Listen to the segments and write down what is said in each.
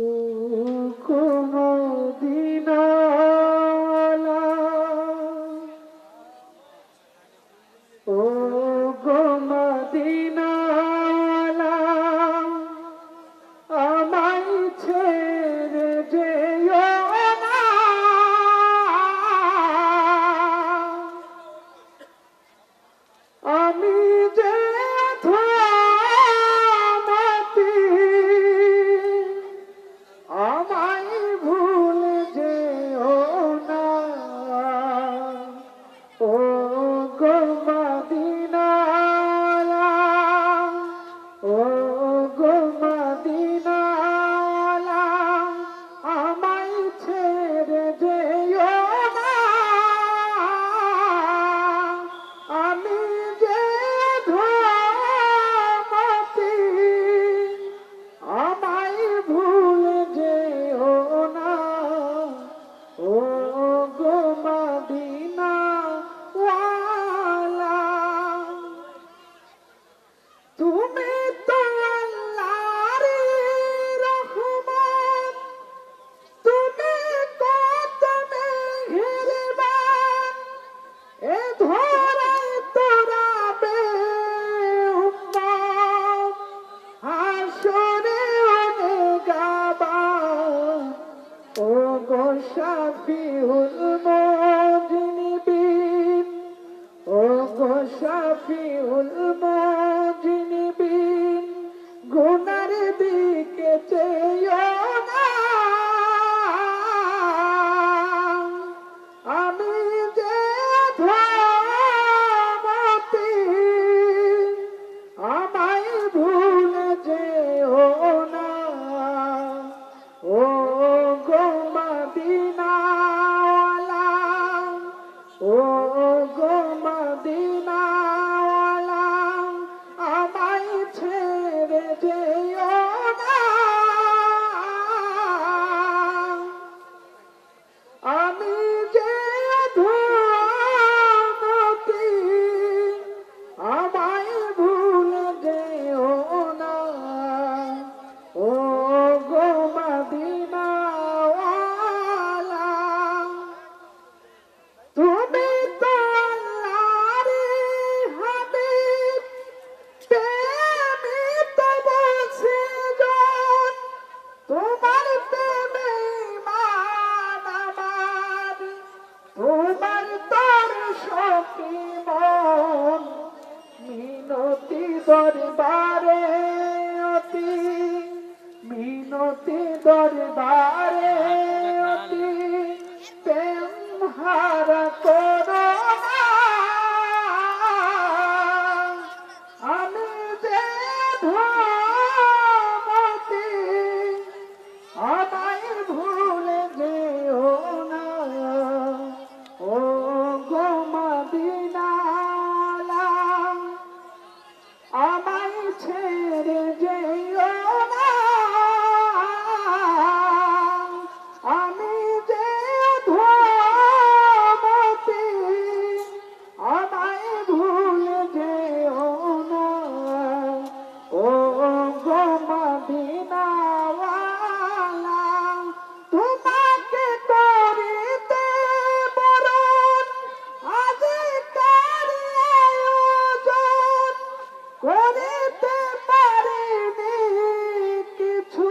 o go, شفيه المذنبين وهو شفيه المذنبين দরবারে অতি মিনতি দরবারে অতি প্রেম হারা করো আমি যে মতি আ মদিনাওয়ালা তোমাকে করিতে বরণ আজ আয়োজন করিতে পারিনি কিছু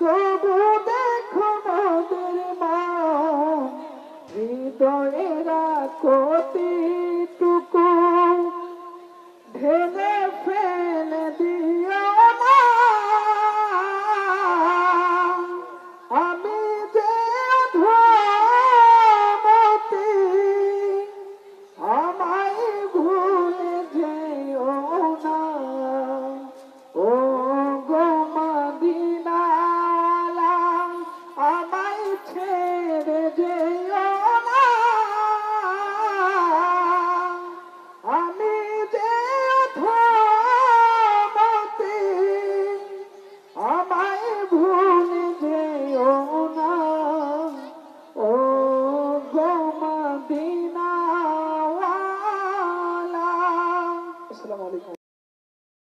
তবু দেখো মোদের মা হৃদয়েরা কতি